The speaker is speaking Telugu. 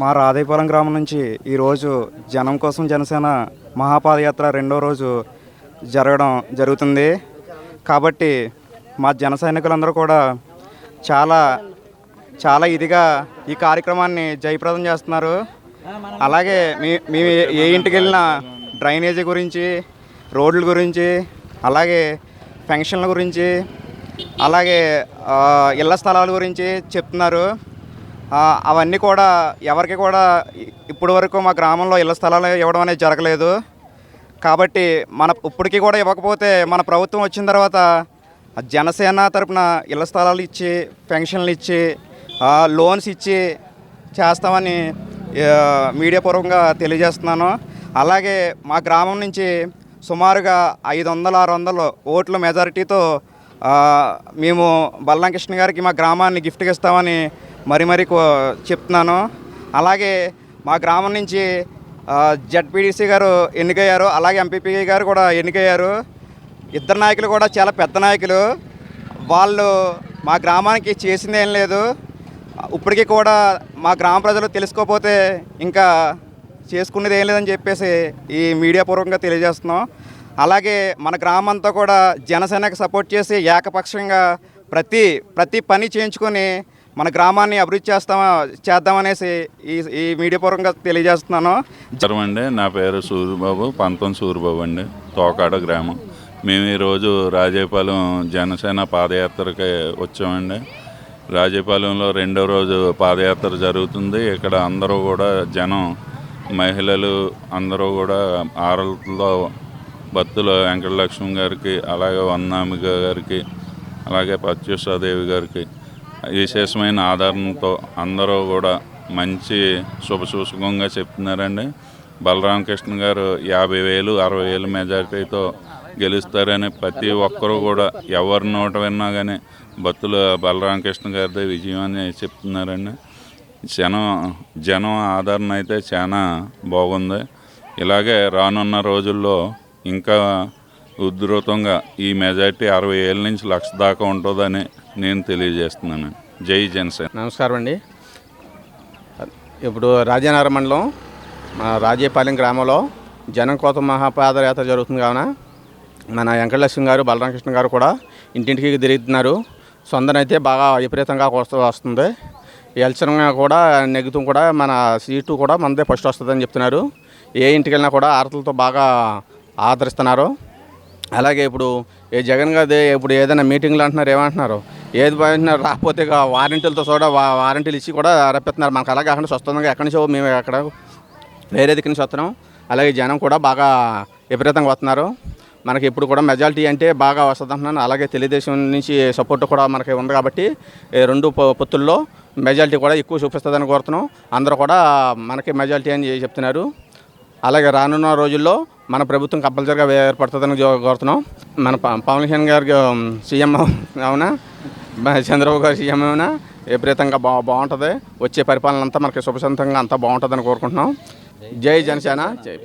మా రాధేపురం గ్రామం నుంచి ఈరోజు జనం కోసం జనసేన మహాపాదయాత్ర రెండో రోజు జరగడం జరుగుతుంది. కాబట్టి మా జన సైనికులందరూ కూడా చాలా చాలా ఇదిగా ఈ కార్యక్రమాన్ని జయప్రదం చేస్తున్నారు. అలాగే మీ మేము ఏ ఇంటికి వెళ్ళినా డ్రైనేజీ గురించి రోడ్ల గురించి అలాగే పెన్షన్ల గురించి అలాగే ఇళ్ళ స్థలాల గురించి చెప్తున్నారు. అవన్నీ కూడా ఎవరికి కూడా ఇప్పటి వరకు మా గ్రామంలో ఇళ్ళ స్థలాలు ఇవ్వడం అనేది జరగలేదు. కాబట్టి మన ఇప్పటికీ కూడా ఇవ్వకపోతే మన ప్రభుత్వం వచ్చిన తర్వాత జనసేన తరపున ఇళ్ళ స్థలాలు ఇచ్చి పెన్షన్లు ఇచ్చి లోన్స్ ఇచ్చి చేస్తామని మీడియా పూర్వకంగా తెలియజేస్తున్నాను. అలాగే మా గ్రామం నుంచి సుమారుగా ఐదు వందల ఆరు వందలు ఓట్ల మెజారిటీతో మేము బల్లం కృష్ణ గారికి మా గ్రామాన్ని గిఫ్ట్గా ఇస్తామని మరి మరి కో- చెప్తున్నాను. అలాగే మా గ్రామం నుంచి జడ్పీడీసీ గారు ఎన్నికయ్యారు అలాగే ఎంపీపీ గారు కూడా ఎన్నికయ్యారు. ఇద్దరు నాయకులు కూడా చాలా పెద్ద నాయకులు. వాళ్ళు మా గ్రామానికి చేసింది ఏం లేదు. ఇప్పటికీ కూడా మా గ్రామ ప్రజలు తెలుసుకోకపోతే ఇంకా చేసుకునేది ఏం లేదని చెప్పేసి ఈ మీడియా పూర్వకంగా తెలియజేస్తున్నాం. అలాగే మన గ్రామం అంతా కూడా జనసేనకు సపోర్ట్ చేసి ఏకపక్షంగా ప్రతి ప్రతి పని చేయించుకొని మన గ్రామాన్ని అభివృద్ధి చేస్తామా చేద్దామనేసి ఈ ఈ మీడియా పూర్వకంగా తెలియజేస్తున్నాను. నమస్కారం అండి. నా పేరు సూరిబాబు పంతం సూరిబాబు అండి. తోకాడ గ్రామం. మేము ఈరోజు రాజేపాలెం జనసేన పాదయాత్రకి వచ్చామండి. రాజేపాలెంలో రెండో రోజు పాదయాత్ర జరుగుతుంది. ఇక్కడ అందరూ కూడా జనం మహిళలు అందరూ కూడా ఆరలతో భక్తులు వెంకటలక్ష్మి గారికి అలాగే వందామిక గారికి అలాగే ప్రత్యూషాదేవి గారికి విశేషమైన ఆదరణతో అందరూ కూడా మంచి శుభసూచకంగా చెప్తున్నారండి. బలరామకృష్ణ గారు యాభై వేలు అరవై వేలు మెజారిటీతో గెలుస్తారని ప్రతి ఒక్కరూ కూడా ఎవరి నోట విన్నా కానీ భక్తులు బలరామకృష్ణ గారిదే విజయం అని చెప్తున్నారండి. జనం జనం ఆదరణ అయితే చాలా బాగుంది. ఇలాగే రానున్న రోజుల్లో ఇంకా ఉధృతంగా ఈ మెజారిటీ అరవై ఏళ్ళ నుంచి లక్ష దాకా ఉంటుందని నేను తెలియజేస్తున్నాను. జై జనసేన. నమస్కారం అండి. ఇప్పుడు రాజానగర మండలం మన రాజేపాలెం గ్రామంలో జనం కోత మహాపాదయాత్ర జరుగుతుంది కావున మన వెంకటలక్ష్మి గారు బలరామకృష్ణ గారు కూడా ఇంటింటికి తిరుగుతున్నారు. సొందనైతే బాగా విపరీతంగా వస్తూ వస్తుంది. ఎలక్షన్గా కూడా నెగ్గుతూ కూడా మన సీటు కూడా మనదే ఫస్ట్ వస్తుందని చెప్తున్నారు. ఏ ఇంటికి వెళ్ళినా కూడా ఆరతలతో బాగా ఆదరిస్తున్నారు. అలాగే ఇప్పుడు ఏ జగన్ గారి ఇప్పుడు ఏదైనా మీటింగ్లు అంటున్నారు ఏమంటున్నారు? ఏది పోయినా రాకపోతే వారంటీలతో కూడా వారంటీలు ఇచ్చి కూడా రప్పిస్తున్నారు మనకు అలాగే కాకుండా స్వస్థంగా ఎక్కడి నుంచో మేము అక్కడ వేరే దగ్గర నుంచి వస్తున్నాం. అలాగే జనం కూడా బాగా విపరీతంగా వస్తున్నారు. మనకి ఇప్పుడు కూడా మెజారిటీ అంటే బాగా వస్తుంది అంటున్నాను. అలాగే తెలుగుదేశం నుంచి సపోర్ట్ కూడా మనకి ఉంది కాబట్టి రెండు పొ- పొత్తుల్లో మెజారిటీ కూడా ఎక్కువ చూపిస్తుందని కోరుతున్నాం. అందరూ కూడా మనకి మెజారిటీ అని చెప్తున్నారు. అలాగే రానున్న రోజుల్లో మన ప్రభుత్వం కంపల్సరీగా ఏర్పడుతుందని కోరుతున్నాం. మన ప- పవన్ కళ్యాణ్ గారికి సీఎం అవునా? చంద్రబాబు గారు సీఎం ఏమైనా? విపరీతంగా బా బాగుంటుంది? వచ్చే పరిపాలన అంతా మనకి శుభసంతంగా అంతా బాగుంటుందని కోరుకుంటున్నాం. జై జనసేన. జై.